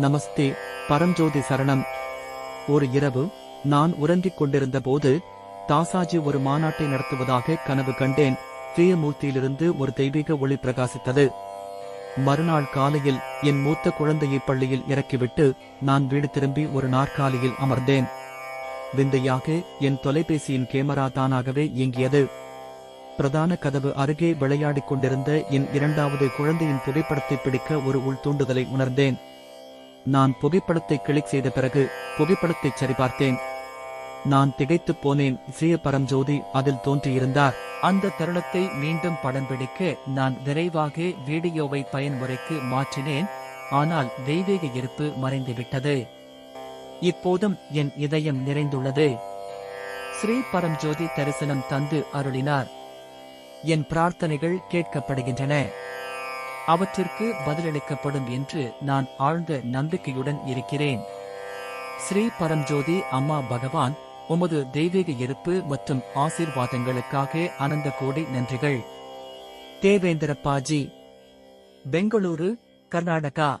நமஸ்தே பரஞ்சோதி சரணம். ஒரு இரவு நான் உறங்கிக் கொண்டிருந்த போது தாசாஜி ஒரு மாநாட்டை நடத்துவதாக கனவு கண்டேன். தீயமூர்த்தியிலிருந்து ஒரு தெய்வீக ஒளி பிரகாசித்தது. மறுநாள் காலையில் என் மூத்த குழந்தையை பள்ளியில் இறக்கிவிட்டு நான் வீடு திரும்பி ஒரு நாற்காலியில் அமர்ந்தேன். விந்தையாக என் தொலைபேசியின் கேமரா தானாகவே இயங்கியது. பிரதான கதவு அருகே விளையாடிக் கொண்டிருந்த என் இரண்டாவது குழந்தையின் புகைப்படத்தை பிடிக்க ஒரு உள்தூண்டுதலை உணர்ந்தேன். நான் புகைப்படத்தை கிளிக் செய்த பிறகு புகைப்படத்தை சரிபார்த்தேன். நான் திகைத்துப் போனேன். சிய பரஞ்சோதி அதில் தோன்றியிருந்தார். அந்த தருணத்தை மீண்டும் படம் பிடிக்க நான் விரைவாக வீடியோவை பயன்முறைக்கு மாற்றினேன். ஆனால் தெய்வீக இருப்பு மறைந்துவிட்டது. இப்போதும் என் இதயம் நிறைந்துள்ளது. ஸ்ரீ பரம்ஜோதி தரிசனம் தந்து அருளினார். என் பிரார்த்தனைகள் கேட்கப்படுகின்றன. அவற்றிற்கு பதிலளிக்கப்படும் என்று நான் ஆழ்ந்த நம்பிக்கையுடன் இருக்கிறேன். ஸ்ரீ பரஞ்சோதி அம்மா பகவான் உமது தெய்வீக இருப்பு மற்றும் ஆசீர்வாதங்களுக்காக அனந்த கோடி நன்றிகள். தேவேந்திரப்பாஜி பெங்களூரு கர்நாடகா.